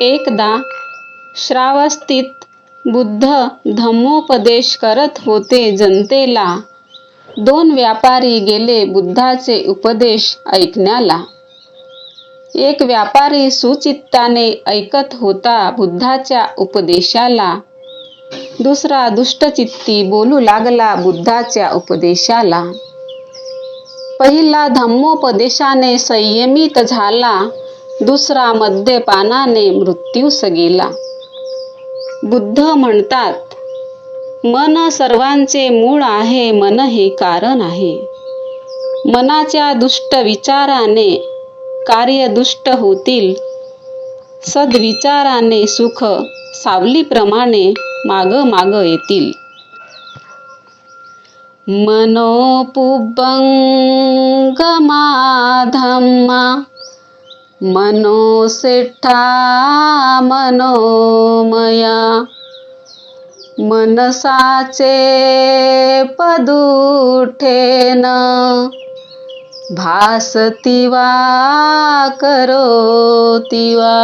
एकदा श्रावस्तीत बुद्ध धम्मोपदेश करत होते जनतेला. दोन व्यापारी गेले बुद्धाचे उपदेश ऐकण्याला. एक व्यापारी सुचित्ताने ऐकत होता बुद्धाच्या उपदेशाला. दुसरा दुष्टचित्ती बोलू लागला बुद्धाच्या उपदेशाला. पहिला धम्मोपदेशाने संयमित झाला, दुसरा मद्यपानाने मृत्यूस गेला. बुद्ध म्हणतात, मन सर्वांचे मूळ आहे मन हे कारण आहे. मनाच्या दुष्ट विचाराने कार्य दुष्ट होतील. सद्विचाराने सुख सावलीप्रमाणे माग माग येतील. मनोपुब्बंगमा मनो सेठा मनोमया मनसाचे पदुठेन करोती वा